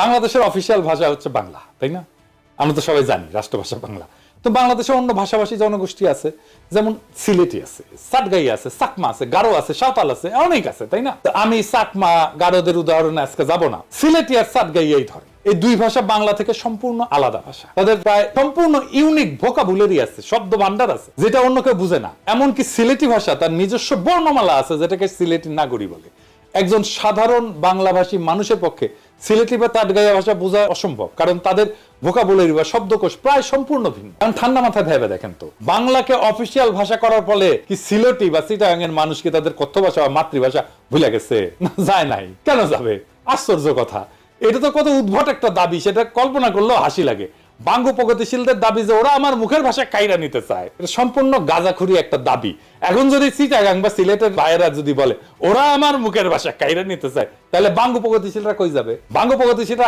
বাংলাদেশের অফিসিয়াল ভাষা হচ্ছে বাংলা, তাই না? আমরা তো সবাই জানি রাষ্ট্রভাষা বাংলা। তো বাংলাদেশে অন্য ভাষাভাষী জনগোষ্ঠী আছে, যেমন সিলেটি আছে, সাতগাই আছে, সাকমা আছে, গারো আছে, সাঁওতাল আছে, অনেক আছে, তাই না? আমি সাকমা, গারোদের উদাহরণে আজকে যাব না। সিলেটি আর সাতগাই এই ধরে এই দুই ভাষা বাংলা থেকে সম্পূর্ণ আলাদা ভাষা। তাদের প্রায় সম্পূর্ণ ইউনিক ভোকাবুলারি আছে শব্দ ভান্ডার আছে, যেটা অন্য কেউ বুঝে না। এমনকি সিলেটি ভাষা তার নিজস্ব বর্ণমালা আছে, যেটাকে সিলেটি নাগরী বলে। একজন সাধারণ বাংলাভাষী মানুষের পক্ষে সিলেটি বা তাটগাইয়া ভাষা বোঝা অসম্ভব, কারণ তাদের ভোকাবুলারি বা শব্দকোষ প্রায় সম্পূর্ণ ভিন্ন। কারণ ঠান্ডা মাথায় ভেবে দেখেন তো। বাংলাকে অফিসিয়াল ভাষা করার ফলে কি সিলেটি বা চিটাগাং এর মানুষ কি তাদের কথ্য ভাষা বা মাতৃভাষা ভুলে গেছে? যায় নাই। কেন যাবে? আশ্চর্য কথা। এটা তো কত উদ্ভট একটা দাবি, সেটা কল্পনা করলেও হাসি লাগে। বাঙ্গু প্রগতিশীলদের দাবি যে ওরা আমার মুখের ভাষায় কাইরা নিতে চায়। এটা সম্পূর্ণ গাঁজাখুরি একটা দাবি। এখন যদি চিটাগাং বা সিলেটের ভাইয়েরা যদি বলে, ওরা আমার মুখের ভাষা কাইরা নিতে চায়, তাহলে বাঙ্গু প্রগতিশীলরা কই যাবে? বাঙ্গু প্রগতিশীলরা